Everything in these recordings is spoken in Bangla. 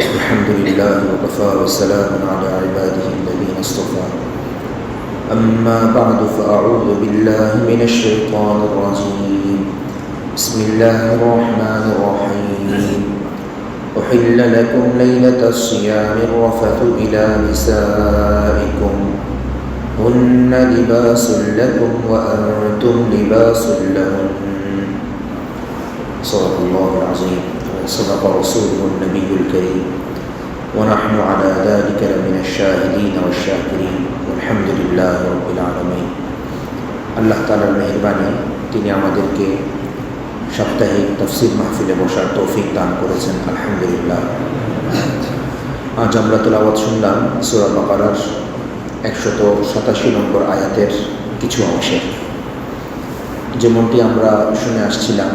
الحمد لله وكفى وسلام على عباده الذين اصطفى. أما بعد فأعوذ بالله من الشيطان الرجيم. بسم الله الرحمن الرحيم. أحل لكم ليلة الصيام الرفث إلى نسائكم. هن لباس لكم وأنتم لباس لهن صدق الله العظيم. وصدق رسوله النبي الكريم ونحن على ذلك لمن الشاهدين والشاكرين والحمد لله رب العالمين আল্লাহ তালার মেহরবানি তিনি আমাদেরকে সাপ্তাহিক তফসিল মাহফিলে বসার তৌফিক দান করেছেন আলহামদুলিল্লাহ আজ আমরা তেলাওয়াত শুনলাম সুরা বাকারার একশত সাতাশি নম্বর আয়াতের কিছু অংশে যেমনটি আমরা শুনে আসছিলাম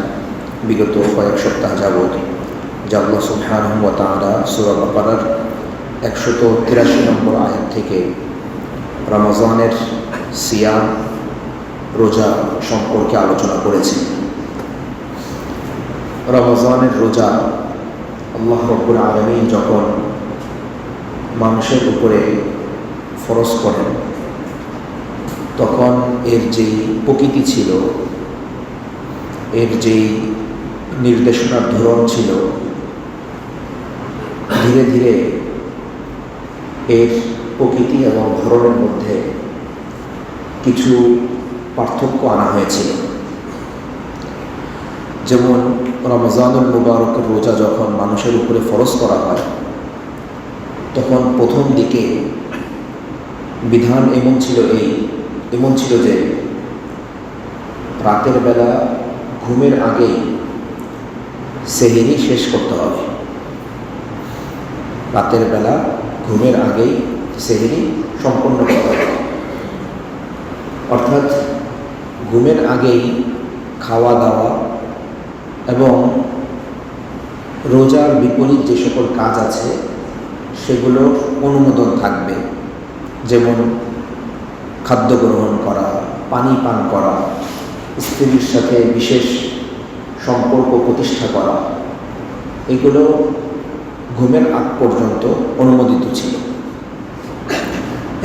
বিগত কয়েক সপ্তাহ যাবৎ যে আল্লাহ সুবহানাহু ওয়া তাআলা সূরা বাকারার একশত তিরাশি নম্বর আয়াত থেকে রমজানের সিয়াম, রোজা সম্পর্কে আলোচনা করেছেন রমজানের রোজা আল্লাহ রব্বুল আলমিন যখন মানুষের উপরে ফরজ করেন, তখন এর যেই প্রকৃতি ছিল, এর যেই নির্দেশনার ধরন ছিল। ধীরে ধীরে এর প্রকৃতি এবং ধরনের মধ্যে কিছু পার্থক্য আনা হয়েছিল। যেমন রমজানুল মুবারকের রোজা যখন মানুষের উপরে ফরজ করা হয়, তখন প্রথম দিকে বিধান এমন ছিল এই, এমন ছিল যে রাতের বেলা ঘুমের আগেই সেহেরি শেষ করতে হবে। রাতের বেলা ঘুমের আগেই সেহেরি সম্পন্ন করতে হবে। অর্থাৎ ঘুমের আগেই খাওয়া দাওয়া এবং রোজার বিপরীত যে সকল কাজ আছে, সেগুলোর অনুমোদন থাকবে। যেমন খাদ্য গ্রহণ করা, পানি পান করা, স্ত্রীর সাথে বিশেষ সম্পর্ক প্রতিষ্ঠা করা। এগুলো ঘুমের আগ পর্যন্ত অনুমোদিত ছিল।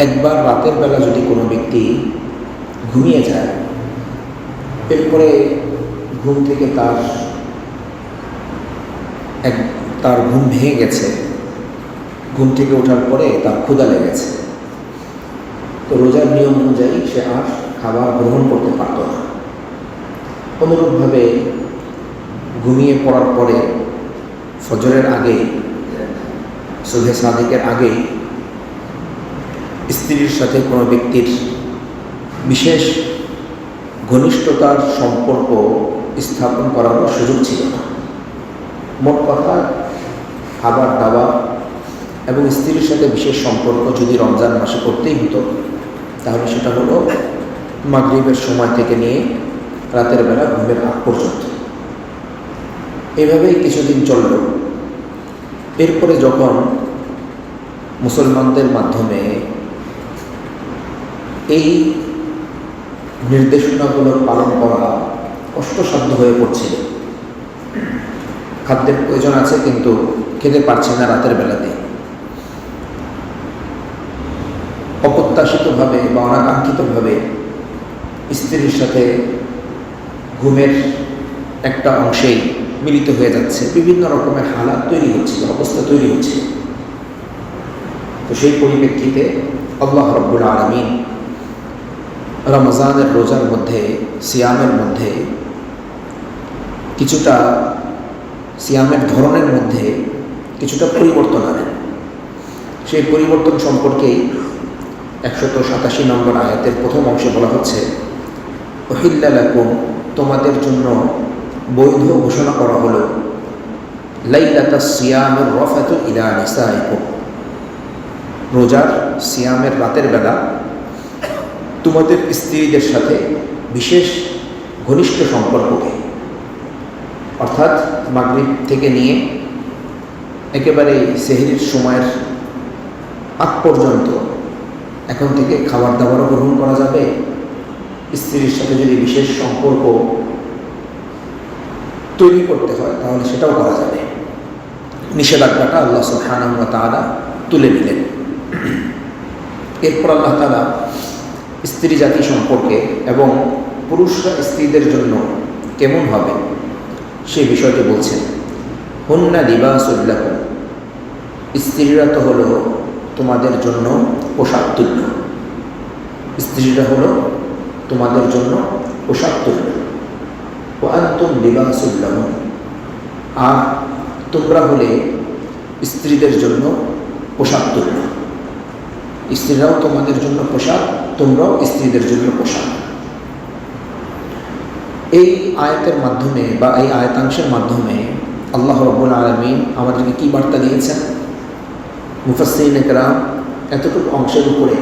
একবার রাতের বেলা যদি কোনো ব্যক্তি ঘুমিয়ে যায়, এরপরে ঘুম থেকে তার এক, তার ঘুম ভেঙে গেছে। ঘুম থেকে ওঠার পরে তার ক্ষুদা লেগেছে। তো রোজার নিয়ম অনুযায়ী সে আর খাবার গ্রহণ করতে পারত না। অনুরূপভাবে ঘুমিয়ে পড়ার পরে ফজরের আগে সুধে সাদিকের আগে স্ত্রীর সাথে কোনো ব্যক্তির বিশেষ ঘনিষ্ঠতার সম্পর্ক স্থাপন করার সুযোগ ছিল না। মোট কথা, খাবার দাবার এবং স্ত্রীর সাথে বিশেষ সম্পর্ক যদি রমজান মাসে করতেই হতো, তাহলে সেটা হলো মাগরীবের সময় থেকে নিয়ে রাতের বেলা ঘুমের আগ পর্যন্ত। এভাবেই কিছুদিন চলল। এরপরে যখন মুসলমানদের মাধ্যমে এই নির্দেশনাগুলো পালন করা কষ্টসাধ্য হয়ে পড়ছিল। খাদ্যের প্রয়োজন আছে কিন্তু খেতে পারছে না রাতের বেলাতে। অপ্রত্যাশিতভাবে বা অনাকাঙ্ক্ষিতভাবে স্ত্রীর সাথে ঘুমের একটা অংশেই মিলিত হয়ে যাচ্ছে, বিভিন্ন রকমের হালাত তৈরি হচ্ছিল অবস্থা তৈরি হচ্ছে। তো সেই পরিপ্রেক্ষিতে আল্লাহ রব্বুল আলমিন রমজানের রোজার মধ্যে, সিয়ামের মধ্যে, কিছুটা সিয়ামের ধরনের মধ্যে কিছুটা পরিবর্তন আনেন। সেই পরিবর্তন সম্পর্কেই একশত সাতাশি নম্বর আয়াতের প্রথম অংশে বলা হচ্ছে ওহিল্লাকুম তোমাদের জন্য বৈধ ঘোষণা করা হলো। লাইলাতা সিয়ামের রফাত ইলা নিসাইকুম। রোজার সিয়ামের রাতের বেলা তোমাদের স্ত্রীদের সাথে বিশেষ ঘনিষ্ঠ সম্পর্ককে, অর্থাৎ মাগরিব থেকে নিয়ে একেবারে সেহরির সময়ের আগ পর্যন্ত এখন থেকে খাবার দাবারও গ্রহণ করা যাবে। স্ত্রীর সাথে যদি বিশেষ সম্পর্ক তৈরি করতে হয়, তাহলে সেটাও করা যাবে। নিষেধাজ্ঞাটা আল্লাহ সুবহানাহু তাআলা তুলে নিলেন। এরপর আল্লাহ তালা স্ত্রী জাতি সম্পর্কে এবং পুরুষরা স্ত্রীদের জন্য কেমন হবে সেই বিষয়টি বলছেন, হুন্না লিবাসুল্লাহ স্ত্রীরা তো হলো তোমাদের জন্য পোশাক তুল্য। স্ত্রীরা হলো তোমাদের জন্য পোশাক তুল্য। আন্তম লিবাসুল্লাহ আর তোমরা হলে স্ত্রীদের জন্য পোশাক তুল্য স্ত্রীরাও তোমাদের জন্য পোশাক, তোমরাও স্ত্রীদের জন্য পোশাক। এই আয়তের মাধ্যমে বা এই আয়তাংশের মাধ্যমে আল্লাহ রব্বুল আলমিন আমাদেরকে কী বার্তা দিয়েছেন? মুফাসিন একরাম এতটুকু অংশের উপরে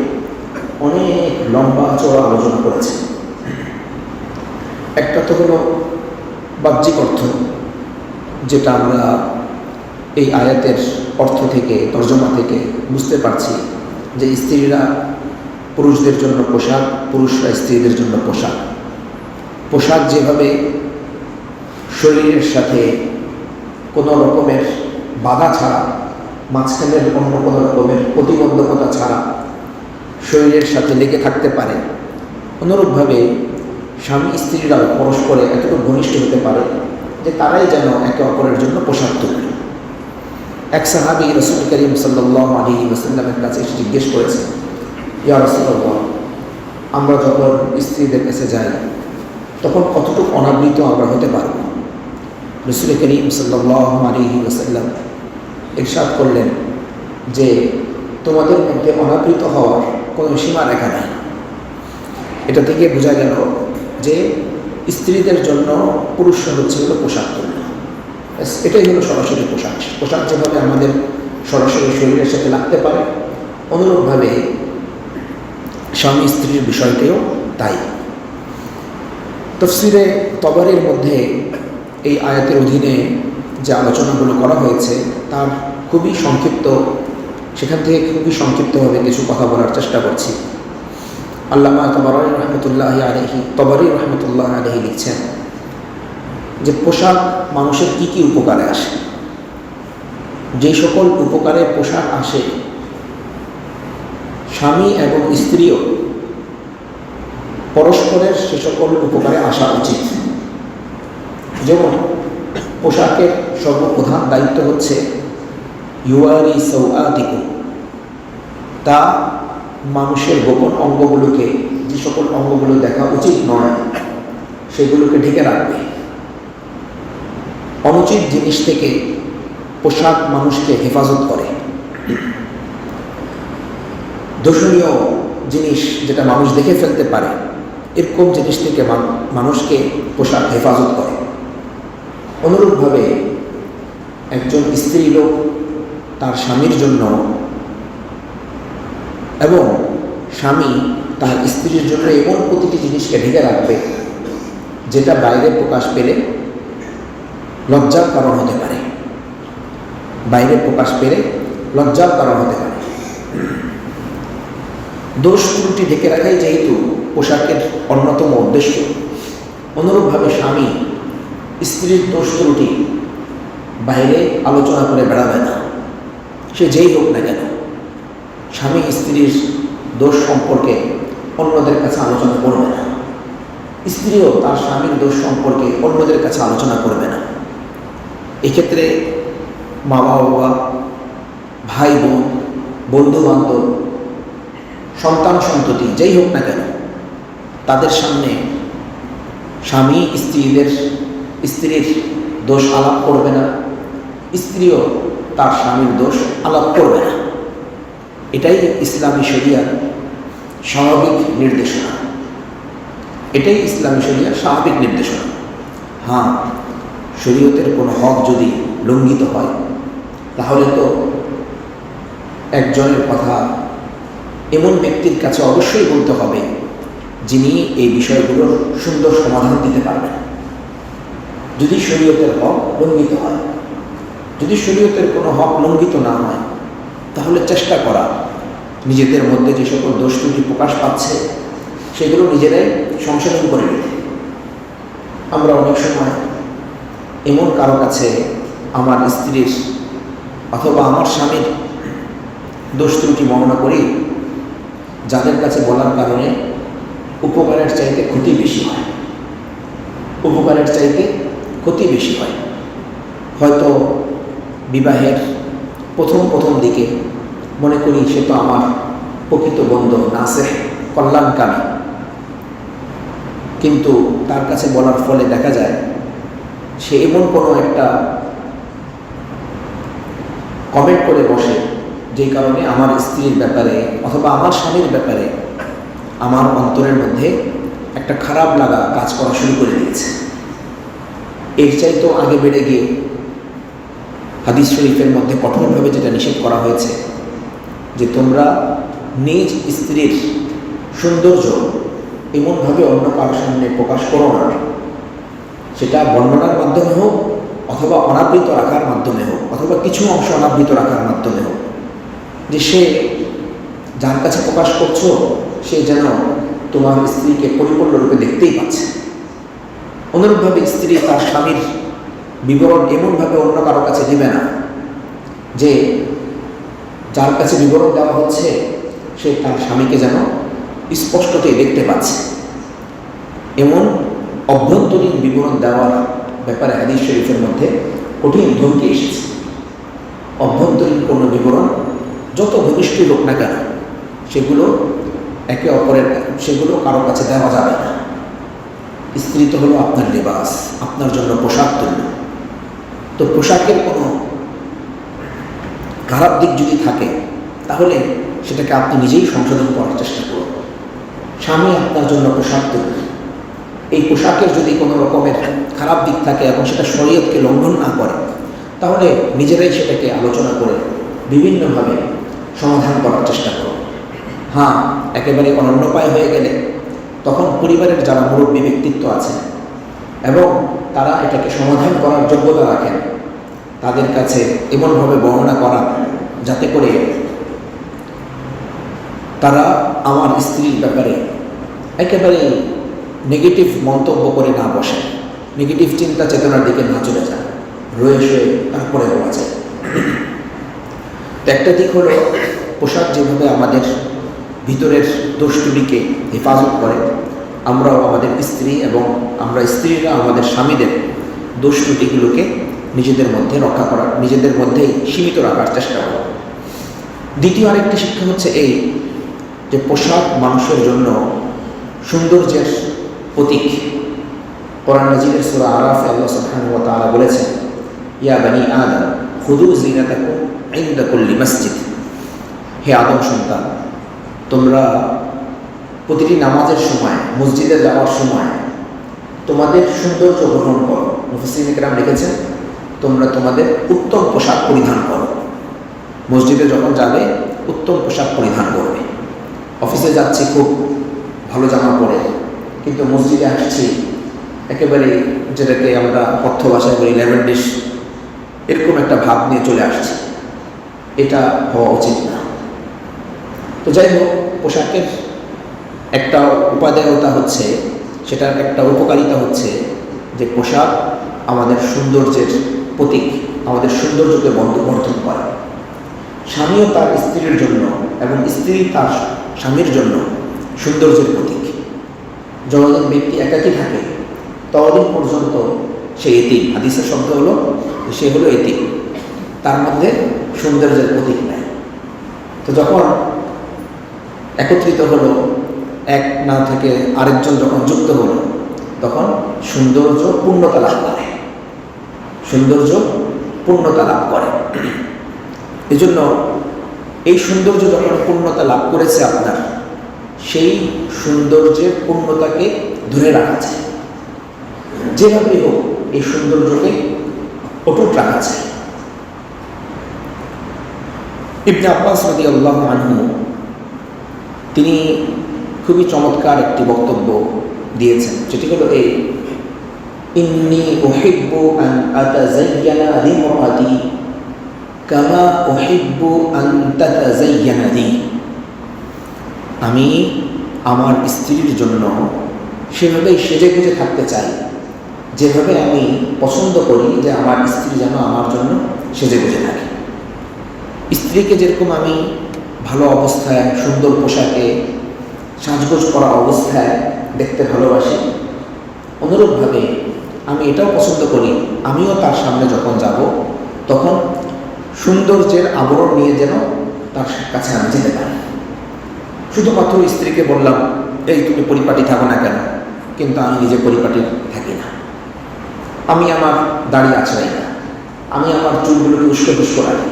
অনেক লম্বা চড়া আলোচনা করেছে একটা তো হলো বাহ্যিক অর্থ, যেটা আমরা এই আয়াতের অর্থ থেকে, তর্জমা থেকে বুঝতে পারছি যে স্ত্রীরা পুরুষদের জন্য পোশাক, পুরুষরা স্ত্রীদের জন্য পোশাক। পোশাক যেভাবে শরীরের সাথে কোনো রকমের বাধা ছাড়া, মাঝখানের অন্য কোনো রকমের প্রতিবন্ধকতা ছাড়া শরীরের সাথে লেগে থাকতে পারে, অনুরূপভাবে স্বামী স্ত্রীরাও পরস্পরে এতটুকু ঘনিষ্ঠ হতে পারে যে তারাই যেন একে অপরের জন্য পোশাক তুলবে এক সাহাবি রসুল করিম সাল্লাহ আলী ওসাল্লামের কাছে এসে জিজ্ঞেস করেছে, ইয়া রসুল্লাহ আমরা যখন স্ত্রীদের কাছে যাই, তখন কতটুকু অনাবৃত আমরা হতে পারব? রসুল করিম সাল্লাহ আলী ওসাল্লাম ইরশাদ করলেন যে, তোমাদের মধ্যে অনাবৃত হওয়ার কোনো সীমা রেখা নেই। এটা থেকে বোঝা গেল যে স্ত্রীদের জন্য পুরুষরা হচ্ছে হলো পোশাক তুল্য এটাই হলো সরাসরি পোশাক। পোশাক যেভাবে আমাদের সরাসরি শরীরের সাথে লাগতে পারে, অনুরূপভাবে স্বামী স্ত্রীর বিষয়টিও তাই। তফসিরে তবরের মধ্যে এই আয়াতের অধীনে যে আলোচনাগুলো করা হয়েছে, তার খুবই সংক্ষিপ্ত, সেখান থেকে খুবই সংক্ষিপ্তভাবে কিছু কথা বলার চেষ্টা করছি। আল্লামা তবরাই রহমতুল্লাহ আলহি তবরি রহমতুল্লাহ আলহি লিখছেন যে পোশাক মানুষের কি কি উপকারে আসে? যে সকল উপকারে পোশাক আসে, স্বামী এবং স্ত্রীও পরস্পরের সে সকল উপকারে আসা উচিত। যেমন পোশাকের সর্বপ্রধান দায়িত্ব হচ্ছে, ইউয়ারি সৌআদিকু তা মানুষের গোপন অঙ্গগুলোকে, যে সকল অঙ্গগুলো দেখা উচিত নয়, সেগুলোকে ঢেকে রাখবে। অনুচিত জিনিস থেকে পোশাক মানুষকে হেফাজত করে। দোষণীয় জিনিস যেটা মানুষ দেখে ফেলতে পারে, এরকম জিনিস থেকে মানুষকে পোশাক হেফাজত করে। অনুরূপভাবে একজন স্ত্রী লোক তার স্বামীর জন্য এবং স্বামী তার স্ত্রীর জন্য এমন প্রতিটি জিনিসকে ঢেকে রাখবে, যেটা বাইরে প্রকাশ পেলে লজ্জার কারণ হতে পারে। বাইরে প্রকাশ পেলে লজ্জার কারণ হতে পারে। দোষ ত্রুটি ঢেকে রাখাই যেহেতু পোশাকের অন্যতম উদ্দেশ্য। অনুরূপভাবে স্বামী স্ত্রীর দোষ ত্রুটি বাইরে আলোচনা করে বেড়াবে না। সে যেই হোক না কেন। স্বামী স্ত্রীর দোষ সম্পর্কে অন্যদের কাছে আলোচনা করবে না। স্ত্রীও তার স্বামীর দোষ সম্পর্কে অন্যদের কাছে আলোচনা করবে না। এক্ষেত্রে মা বাবা ভাই বোন বন্ধু বান্ধব সন্তান সন্ততি, যেই হোক না কেন, তাদের সামনে স্বামী স্ত্রীদের স্ত্রীর দোষ আলাপ করবে না। স্ত্রীও তার স্বামীর দোষ আলাপ করবে না। এটাই ইসলামী শরিয়ার স্বাভাবিক নির্দেশনা। এটাই ইসলামী শরিয়ার স্বাভাবিক নির্দেশনা। হ্যাঁ শরীয়তের কোনো হক যদি লঙ্ঘিত হয়, তাহলে তো একজনের কথা এমন ব্যক্তির কাছে অবশ্যই বলতে হবে, যিনি এই বিষয়গুলোর সুন্দর সমাধান দিতে পারবেন। যদি শরীয়তের হক লঙ্ঘিত হয়, যদি শরীয়তের কোনো হক লঙ্ঘিত না হয় তাহলে চেষ্টা করা। নিজেদের মধ্যে যে সকল দোষ ত্রুটি প্রকাশ পাচ্ছে, সেগুলো নিজেরাই সংশোধন করে নিতে। আমরা অনেক সময় এমন কারও কাছে আমার স্ত্রীর অথবা আমার স্বামীর দোষ ত্রুটি বর্ণনা করি, যাদের কাছে বলার কারণে উপকারের চাইতে ক্ষতি বেশি হয়। উপকারের চাইতে ক্ষতি বেশি হয়। হয়তো বিবাহের প্রথম প্রথম দিকে মনে করি সে তো আমার প্রকৃত বন্ধু, নাসেহ, কল্যাণকামী। কিন্তু তার কাছে বলার ফলে দেখা যায়, সে এমন কোনো একটা কমেন্ট করে বসে যেই কারণে আমার স্ত্রীর ব্যাপারে অথবা আমার স্বামীর ব্যাপারে আমার অন্তরের মধ্যে একটা খারাপ লাগা কাজ করা শুরু করে দিয়েছে। এর চাইতেও আগে বেড়ে গিয়ে হাদিস শরীফের মধ্যে কঠোরভাবে যেটা নিষেধ করা হয়েছে, যে তোমরা নিজ স্ত্রীর সৌন্দর্য এমনভাবে অন্য কারোর সামনে প্রকাশ করো না। সেটা বর্ণনার মাধ্যমে হোক অথবা অনাবৃত রাখার মাধ্যমে হোক, অথবা কিছু অংশ অনাবৃত রাখার মাধ্যমে হোক, যে সে যার কাছে প্রকাশ করছ, সে যেন তোমার স্ত্রীকে পরিপূর্ণরূপে দেখতেই পাচ্ছে। অনুরূপভাবে স্ত্রী তার স্বামীর বিবরণ এমনভাবে অন্য কারও কাছে দেবে না যে যার কাছে বিবরণ দেওয়া হচ্ছে, সে তার স্বামীকে যেন স্পষ্টতই দেখতে পাচ্ছে। এমন অভ্যন্তরীণ বিবরণ দেওয়ার ব্যাপারে হাদিস শরীফের মধ্যে কঠিন ধমকি এসেছে। অভ্যন্তরীণ কোনো বিবরণ, যত ঘনিষ্ঠ লোক না কেন, সেগুলো একে অপরের সেগুলো কারও কাছে দেওয়া যাবে না। স্ত্রী তো হলো আপনার লেবাস, আপনার জন্য পোশাক তুল্য তো পোশাকের কোনো খারাপ দিক যদি থাকে, তাহলে সেটাকে আপনি নিজেই সংশোধন করার চেষ্টা করুন। স্বামী আপনার জন্য পোশাক তুলবে এই পোশাকের যদি কোনো রকমের খারাপ দিক থাকে এবং সেটা শরীয়তকে লঙ্ঘন না করে, তাহলে নিজেরাই সেটাকে আলোচনা করে বিভিন্নভাবে সমাধান করার চেষ্টা করুন। হ্যাঁ একেবারে অনন্যপায় হয়ে গেলে তখন পরিবারের যারা মুরব্বী ব্যক্তিত্ব আছে এবং তারা এটাকে সমাধান করার যোগ্যতা রাখেন। তাদের কাছে এমনভাবে বর্ণনা করা যাতে করে তারা আমার স্ত্রীর ব্যাপারে একেবারে নেগেটিভ মন্তব্য করে না বসে। নেগেটিভ চিন্তা চেতনার দিকে না চলে যায়। রয়ে শুয়ে তারপরে বলা যায় তো একটা দিক হলো, পোশাক যেভাবে আমাদের ভিতরের দোষটুলিকে হেফাজত করে আমরাও আমাদের স্ত্রী এবং আমরা স্ত্রীরা আমাদের স্বামীদের দোষ ত্রুটিগুলোকে নিজেদের মধ্যে রক্ষা করার, নিজেদের মধ্যেই সীমিত রাখার চেষ্টা করব দ্বিতীয় আরেকটি শিক্ষা হচ্ছে এই যে পোশাক মানুষের জন্য সৌন্দর্যের প্রতীক। কোরআন নাজিরের সুরা আরাফ আল্লাহ সুবহানাহু ওয়া বলেছেন, ইয়া বানি আদম, খুদু জিনাতাকুম ইনদা কুল্লি মসজিদ। হে আদম সন্তান, তোমরা প্রতিটি নামাজের সময়, মসজিদে যাওয়ার সময় তোমাদের সৌন্দর্য গ্রহণ করো। মুফসিন ইকরাম লিখেছেন, তোমরা তোমাদের উত্তম পোশাক পরিধান করো। মসজিদে যখন যাবে, উত্তম পোশাক পরিধান করবে। অফিসে যাচ্ছি খুব ভালো জামা পরে, কিন্তু মসজিদে আসছি, একেবারে যেটাকে আমরা অর্থ ভাষায় বলি লেভেন ডিশ, এরকম একটা ভাব নিয়ে চলে আসছি। এটা হওয়া উচিত না। তো যাই হোক, পোশাকের একটা উপাদেয়তা হচ্ছে, সেটার একটা উপকারিতা হচ্ছে যে পোশাক আমাদের সৌন্দর্যের প্রতীক, আমাদের সৌন্দর্যকে বর্ধন করে। স্বামীও তার স্ত্রীর জন্য এবং স্ত্রী তার স্বামীর জন্য সৌন্দর্যের প্রতীক। যতদিন ব্যক্তি একাকী থাকে, ততদিন পর্যন্ত সে এতিম। হাদিসের শব্দ হলো সে হলো এতিম। তার মধ্যে সৌন্দর্যের প্রতীক নেয় তো যখন একত্রিত হলো এক না থেকে আরেকজন যখন যুক্ত হলো, তখন সৌন্দর্য পূর্ণতা লাভ করে। সৌন্দর্য পূর্ণতা লাভ করে। এজন্য এই সৌন্দর্য যখন পূর্ণতা লাভ করেছে আপনার, সেই সৌন্দর্যের পূর্ণতাকে ধরে রাখা যায়। যেভাবেই হোক, এই সৌন্দর্যকে অটুট রাখা যায়। ইবনে আব্বাস রদি আল্লাহ আনহু, তিনি খুবই চমৎকার একটি বক্তব্য দিয়েছেন যেটি হলো এই, ইন্নি ওহিব্বু আন আতাজাইয়ানা কামা ওহিব্বু আন তাতাজাইয়ানা লি। আমি আমার স্ত্রীর জন্য সেভাবেই সেজে গুজে থাকতে চাই, যেভাবে আমি পছন্দ করি যে আমার স্ত্রী যেন আমার জন্য সেজে গুজে থাকে। স্ত্রীকে যেরকম আমি ভালো অবস্থায় সুন্দর পোশাকে সাজগোজ করা অবস্থায় দেখতে ভালোবাসি। অনুরূপভাবে আমি এটাও পছন্দ করি, আমিও তার সামনে যখন যাব, তখন সৌন্দর্যের আবরণ নিয়ে যেন তার কাছে আমি যেতে পারি। শুধুমাত্র স্ত্রীকে বললাম, এই তুমি পরিপাটি থাকো না কেন? কিন্তু আমি নিজে পরিপাটি থাকি না। আমি আমার দাড়ি আছড়াই না। আমি আমার চুলগুলোকে উস্কো রাখি।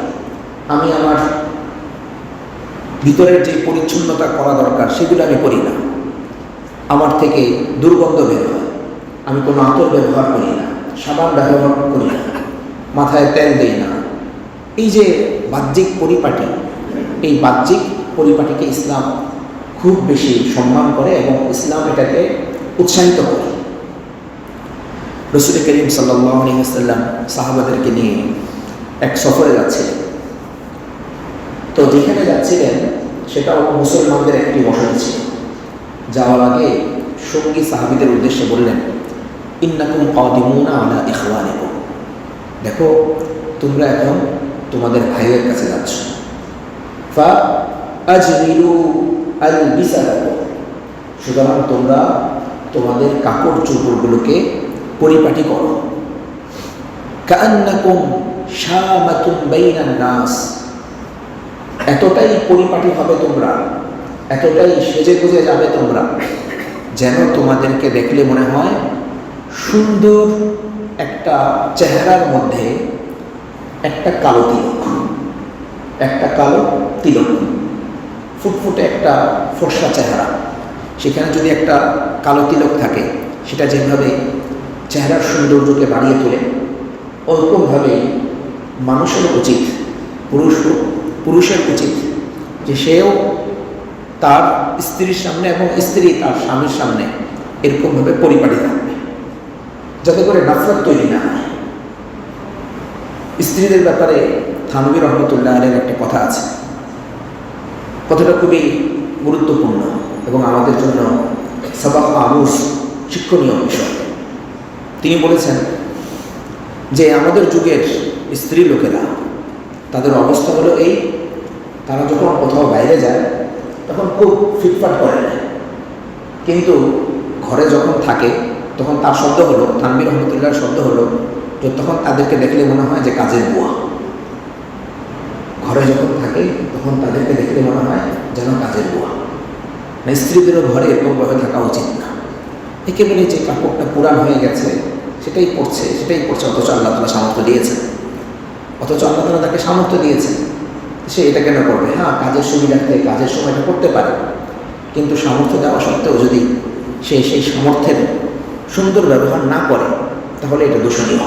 আমি আমার ভিতরের যে পরিচ্ছন্নতা করা দরকার, সেগুলো আমি করি না। আমার থেকে দুর্গন্ধ বের হয়। আমি কোনো আতর ব্যবহার করি না, সাবান ব্যবহার করি না, মাথায় তেল দিই না। এই যে বাহ্যিক পরিপাটি, এই বাহ্যিক পরিপাটিকে ইসলাম খুব বেশি সম্মান করে এবং ইসলাম এটাকে উৎসাহিত করে। রসুল করিম সাল্লাম সাহাবাদেরকে নিয়ে এক সফরে যাচ্ছিলেন। তো যেখানে যাচ্ছিলেন সেটাও মুসলমানদের একটি বসতি ছিল। যাওয়ার আগে সঙ্গী সাহাবিদের উদ্দেশ্যে বললেন, ইন্নাকুম কাদিমুনা আলা দেখো, তোমরা এখন তোমাদের ভাইয়ের কাছে যাচ্ছ। আল সুতরাং তোমরা তোমাদের কাপড় চোপড়গুলোকে পরিপাটি করো। কান্নাকুম শামাতুন বাইনান নাস এতটাই পরিপাটি হবে তোমরা, এতটাই সেজে গুজে যাবে তোমরা, যেন তোমাদেরকে দেখলে মনে হয় সুন্দর একটা চেহারার মধ্যে একটা কালো তিলক, একটা কালো তিলক, ফুটফুটে একটা ফর্সা চেহারা। সেখানে যদি একটা কালো তিলক থাকে, সেটা যেভাবে চেহারার সৌন্দর্যকে বাড়িয়ে তোলে ওরকমভাবে মানুষের উচিত পুরুষ পুরুষের উচিত যে সেও তার স্ত্রীর সামনে এবং স্ত্রী তার স্বামীর সামনে এরকমভাবে পরিপাটি থাকবে। যাতে করে নাফরত তৈরি না হয়। স্ত্রীদের ব্যাপারে থানবী রহমতুল্লাহ আলের একটা কথা আছে। কথাটা খুবই গুরুত্বপূর্ণ এবং আমাদের জন্য সবাক আমুস শিক্ষণীয় বিষয়। তিনি বলেছেন যে আমাদের যুগের স্ত্রী লোকেরা তাদের অবস্থা হলো এই, তারা যখন কোথাও বাইরে যায়, তখন খুব ফিটফাট করে না কিন্তু ঘরে যখন থাকে, তখন তার শব্দ হলো তানবির রহমতুল্লাহর শব্দ হলো যে তখন তাদেরকে দেখলে মনে হয় যে কাজের বুয়া। ঘরে যখন থাকে, তখন তাদেরকে দেখলে মনে হয় যেন কাজের বুয়া। না স্ত্রীদেরও ঘরে এরকমভাবে থাকা উচিত না। একেবারে যে কাপড়টা পুরান হয়ে গেছে, সেটাই পড়ছে সেটাই পড়ছে, অথচ আল্লাহ তালা সামর্থ্য দিয়েছেন। অথচ আল্লাহ তালা তাকে সামর্থ্য দিয়েছেন সে এটা কেন করবে? হ্যাঁ কাজের সুবিধার্থে কাজের সময়টা করতে পারে। কিন্তু সামর্থ্য দেওয়া সত্ত্বেও যদি সে সেই সামর্থ্যের সুন্দর ব্যবহার না করে, তাহলে এটা দূষণীয়।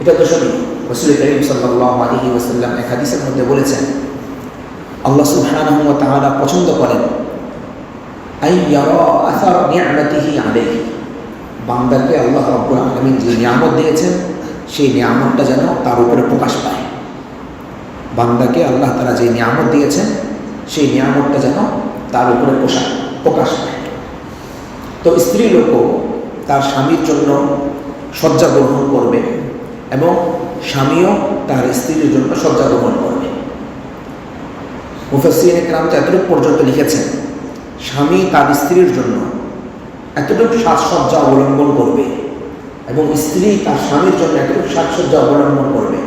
এটা দূষণীয়। রসুল করিম সাল্লাহ আলহি ওসাল্লাম এক হাদিসের মধ্যে বলেছেন, আল্লাহ ওয়া তাআলা পছন্দ করেন বান্দাকে আল্লাহ রাব্বুল আলামিন যে নিয়ামত দিয়েছেন সেই নিয়ামতটা যেন তার উপরে প্রকাশ পায়। বান্দাকে আল্লাহ তারা যে নিয়ামত দিয়েছেন, সেই নিয়ামতটা যেন তার উপরে পোশাক প্রকাশ পায়। তো স্ত্রী লোকও তার স্বামীর জন্য শয্যা গ্রহণ করবে এবং স্বামীও তার স্ত্রীর জন্য শয্যা গ্রহণ করবে। মুফাসিন একরাম এতটুকু পর্যন্ত লিখেছেন, স্বামী তার স্ত্রীর জন্য এতটুকু সাজসজ্জা অবলম্বন করবে। এবং স্ত্রী তার স্বামীর জন্য এতটুকু সাজসজ্জা অবলম্বন করবে,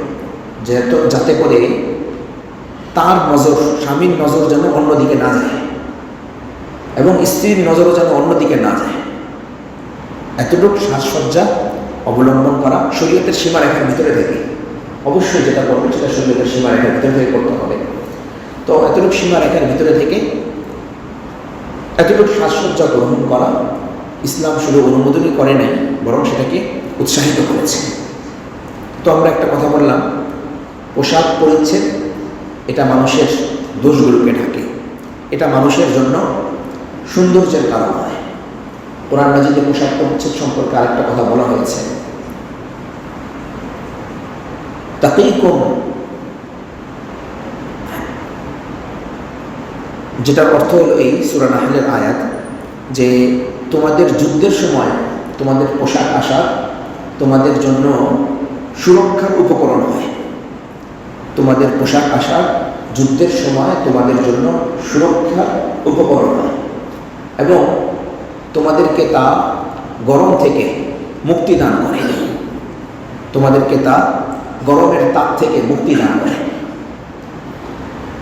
যেহেতু যাতে করে তার নজর, স্বামীর নজর যেন অন্যদিকে না যায় এবং স্ত্রীর নজরও যেন অন্যদিকে না যায়। এতটুকু সাজসজ্জা অবলম্বন করা শরীয়তের সীমারেখার ভিতরে থেকে। অবশ্যই যেটা করবে সেটা শরীয়তের সীমারেখার ভিতরে থেকে করতে হবে। তো এতটুকু সীমারেখার ভিতরে থেকে এতটুকু সাজসজ্জা গ্রহণ করা ইসলাম শুধু অনুমোদনই করে নাই বরং সেটাকে উৎসাহিত করেছে। তো আমরা একটা কথা বললাম, পোশাক পরিচ্ছেদ এটা মানুষের দোষগুলোকে ঢাকে। এটা মানুষের জন্য সৌন্দর্যের কারণ হয়। কোরআন মাজিদে পোশাক পরিচ্ছেদ সম্পর্কে আরেকটা কথা বলা হয়েছে। তাতেই কম যেটার অর্থ হলো এই সুরান আহলের আয়াত, যে তোমাদের যুদ্ধের সময় তোমাদের পোশাক আশাক তোমাদের জন্য সুরক্ষার উপকরণ হয়। তোমাদের পোশাক আশাক যুদ্ধের সময় তোমাদের জন্য সুরক্ষার উপকরণ হয়। এবং তোমাদেরকে তা গরম থেকে মুক্তি দান করে। তোমাদেরকে তা গরমের তাপ থেকে মুক্তি দান করে।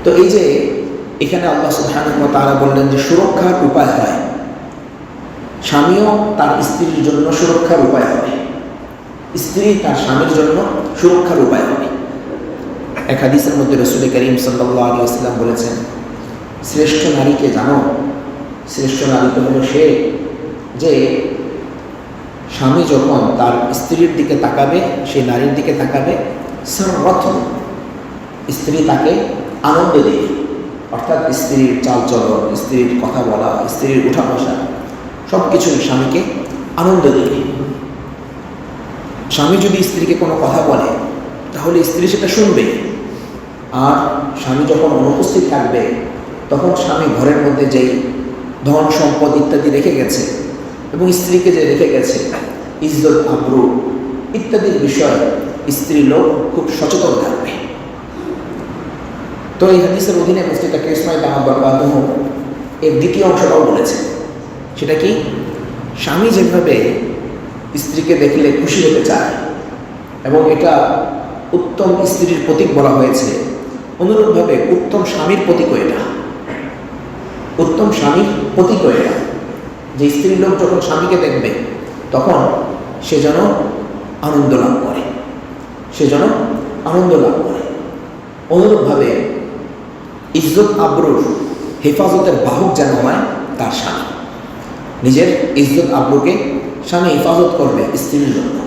তো এই যে এখানে আল্লাহ ওয়া তাআলা বললেন যে সুরক্ষার উপায় হয়। স্বামীও তার স্ত্রীর জন্য সুরক্ষার উপায় হবে। স্ত্রী তার স্বামীর জন্য সুরক্ষার উপায় হবে। এক হাদিসের মধ্যে রসুল করিম সাল্লাহ আলী আসলাম বলেছেন, শ্রেষ্ঠ নারীকে জানো, শ্রেষ্ঠ নারী তো হলো সে যে স্বামী যখন তার স্ত্রীর দিকে তাকাবে সেই নারীর দিকে তাকাবে সর্বথ স্ত্রী তাকে আনন্দ দেবে। অর্থাৎ স্ত্রীর চালচলন, স্ত্রীর কথা বলা, স্ত্রীর উঠা বসা সব কিছুই স্বামীকে আনন্দ দেবে স্বামী যদি স্ত্রীকে কোনো কথা বলে, তাহলে স্ত্রী সেটা শুনবে। আর স্বামী যখন অনুপস্থিত থাকবে, তখন স্বামী ঘরের মধ্যে যেই ধন, সম্পদ ইত্যাদি রেখে গেছে এবং স্ত্রীকে যে রেখে গেছে, ইজ্জত, আব্রু ইত্যাদির বিষয়ে স্ত্রী লোক খুব সচেতন থাকবে। তো এই হাদিসের অধীনে মুফতিটা ইসমাইল আহমদ বরকাতহ এর দ্বিতীয় অংশটাও বলেছে। সেটা কি? স্বামী যেভাবে স্ত্রীকে দেখলে খুশি হতে চায় এবং এটা উত্তম স্ত্রীর প্রতীক বলা হয়েছে, অনুরূপভাবে উত্তম স্বামীর প্রতীকও এটা। উত্তম স্বামীর প্রতীকও এটা। যে স্ত্রী লোক যখন স্বামীকে দেখবে, তখন সে যেন আনন্দ লাভ করে। সে যেন আনন্দ লাভ করে। অনুরূপভাবে ইজ্জত আব্রুর হেফাজতের বাহক যেন হয় তার স্বামী। নিজের ইজ্জত আব্রুকে স্বামী হেফাজত করবে, স্ত্রীর জন্য।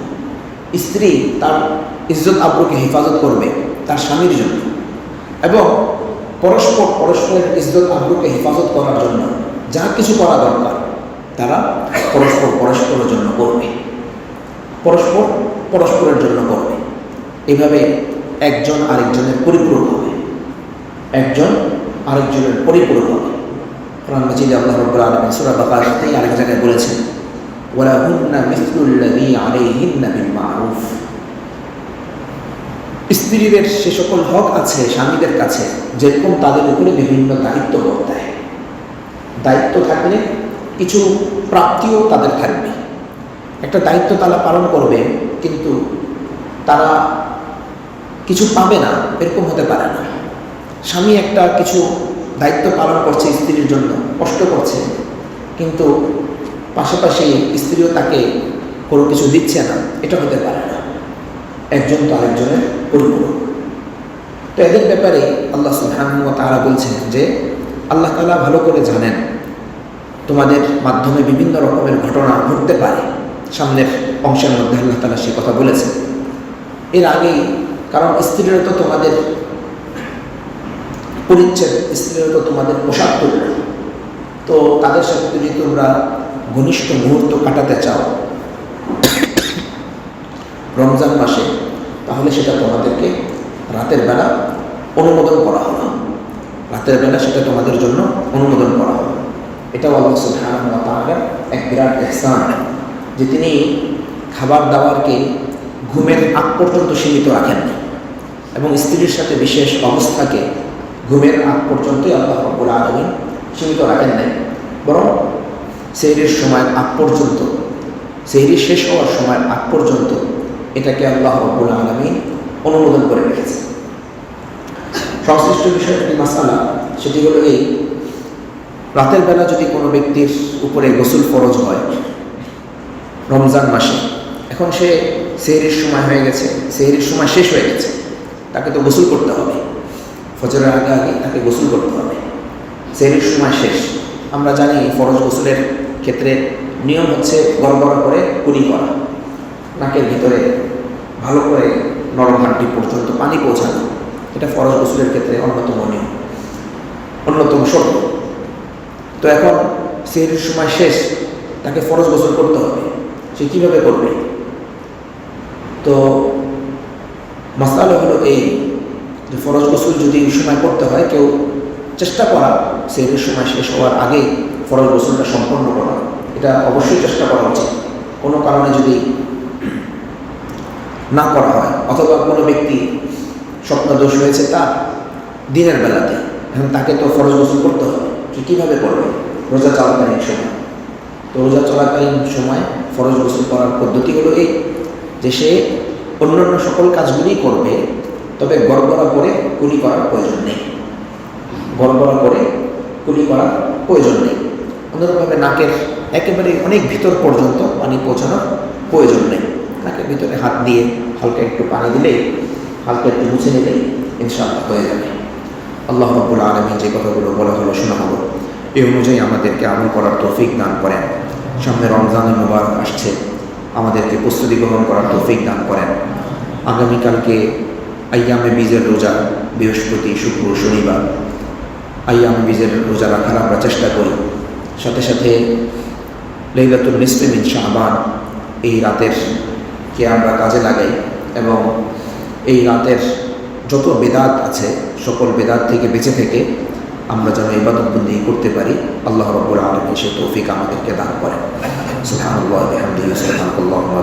স্ত্রী তার ইজ্জত আব্রুকে হেফাজত করবে তার স্বামীর জন্য এবং পরস্পর পরস্পরের ইজ্জত আব্রুকে হেফাজত করার জন্য যা কিছু করা দরকার, তারা পরস্পর পরস্পরের জন্য করবে। পরস্পর পরস্পরের জন্য করবে। এভাবে একজন আরেকজনের পরিপূরক হবে। একজন আরেকজনের পরিপূরক হবে। কোরআন মাজিদে আল্লাহ রাব্বুল আলামিন সূরা বাকারাতেই আরেক জায়গায় বলেছেন, ওয়ালা হুন্না বিল মারুফ। স্ত্রীদের সে সকল হক আছে স্বামীদের কাছে, যেরকম তাদের উপরে বিভিন্ন দায়িত্ব বর্তায় দায়িত্ব থাকলে কিছু প্রাপ্তিও তাদের থাকবে। একটা দায়িত্ব তারা পালন করবে, কিন্তু তারা কিছু পাবে না, এরকম হতে পারে না। স্বামী একটা কিছু দায়িত্ব পালন করছে স্ত্রীর জন্য, কষ্ট করছে। কিন্তু পাশাপাশি স্ত্রীও তাকে কোনো কিছু দিচ্ছে না, এটা হতে পারে না। একজন তো আরেকজনের পরিপূরক। তো এদের ব্যাপারে আল্লাহ সুবহানাহু তারা বলছেন যে, আল্লাহ তালা ভালো করে জানেন তোমাদের মাধ্যমে বিভিন্ন রকমের ঘটনা ঘটতে পারে। সামনের অংশের মধ্যে আল্লাহ তাআলা সে কথা বলেছেন। এর আগেই, কারণ স্ত্রীরা তো তোমাদের পরিচ্ছেদ স্ত্রীরা তো তোমাদের পোশাক তুলবে। তো তাদের সাথে যদি তোমরা ঘনিষ্ঠ মুহূর্ত কাটাতে চাও, রমজান মাসে, তাহলে সেটা তোমাদেরকে রাতের বেলা অনুমোদন করা হলো রাতের বেলা সেটা তোমাদের জন্য অনুমোদন করা হলো এটাও আল্লাহ তাআলার এক বিরাট ইহসান, যে তিনি খাবার দাবারকে ঘুমের আগ পর্যন্ত সীমিত রাখেননি এবং স্ত্রীর সাথে বিশেষ অবস্থাকে ঘুমের আগ পর্যন্তই আল্লাহ রব্বুল আলমিন সীমিত রাখেন নাই। বরং সেহরির সময় আগ পর্যন্ত, সেহরি শেষ হওয়ার সময় আগ পর্যন্ত এটাকে আল্লাহ রব্বুল আলমিন অনুমোদন করে রেখেছে। সংশ্লিষ্ট বিষয়ের একটি মাসালা, সেটি হলো এই, রাতের বেলা যদি কোনো ব্যক্তির উপরে গোসল ফরজ হয়, রমজান মাসে, এখন সে সেহরির সময় হয়ে গেছে, সেহরির সময় শেষ হয়ে গেছে, তাকে তো গোসল করতে হবে। ফজরের আগে আগে তাকে গোসল করতে হবে। সেহরির সময় শেষ। আমরা জানি ফরজ গোসলের ক্ষেত্রে নিয়ম হচ্ছে গড়গড় করে কুলি করা। নাকের ভিতরে ভালো করে নরম হাড্ডি পর্যন্ত পানি পৌঁছানো। এটা ফরজ গোসলের ক্ষেত্রে অন্যতম নিয়ম। অন্যতম শর্ত। তো এখন সেহরির সময় শেষ, তাকে ফরজ গোসল করতে হবে। সে কীভাবে করবে? তো মাসালা হলো এই যে ফরজ গোসল যদি এই সময় করতে হয়, কেউ চেষ্টা করা সেহরির সময় শেষ হওয়ার আগে ফরজ গোসলটা সম্পন্ন করা। এটা অবশ্যই চেষ্টা করা উচিত। কোনো কারণে যদি না করা হয়, অথবা কোনো ব্যক্তি স্বপ্ন দোষ হয়েছে তার দিনের বেলাতে, এখন তাকে তো ফরজ গোসল করতে হবে। সে কীভাবে করবে? রোজা চলাকালীন সময়। তো রোজা চলাকালীন সময় ফরজ গোসল করার পদ্ধতি হলো এই, যে সে অন্যান্য সকল কাজগুলি করবে তবে গড়গড়া করে কুলি করার প্রয়োজন নেই। গড়গড়া করে কুলি করার প্রয়োজন নেই। অন্যরকমভাবে নাকের একেবারে অনেক ভিতর পর্যন্ত পানি পৌঁছানোর প্রয়োজন নেই। নাকের ভিতরে হাত দিয়ে হালকা একটু পানি দিলেই, হালকা একটু মুছে নিলেই ইনশাআল্লাহ হয়ে যাবে। আল্লাহ রব্বুল আলমী যে কথাগুলো বলা হলো শোনা হলো এই অনুযায়ী আমাদেরকে আমল করার তৌফিক দান করেন। সামনে রমজানের মুবারক আসছে। আমাদেরকে প্রস্তুতি গ্রহণ করার তৌফিক দান করেন। আগামীকালকে আইয়ামে বীজের রোজা বৃহস্পতি, শুক্র, শনিবার। আইয়ামে বীজের রোজা রাখার আমরা চেষ্টা করি। সাথে সাথে লৈলাতুল নিসফে মিন শাহবান এই রাতের কে আমরা কাজে লাগাই এবং এই রাতের যত বেদাত আছে, সকল বেদাত থেকে বেঁচে থেকে আমরা যেন ইবাদতবন্দি করতে পারি, আল্লাহ রব্বুল আলমী সে তৌফিক আমাদেরকে দান করেন। সুবহানাল্লাহ, বিহামদিহি, সুবহানাল্লাহ ওয়া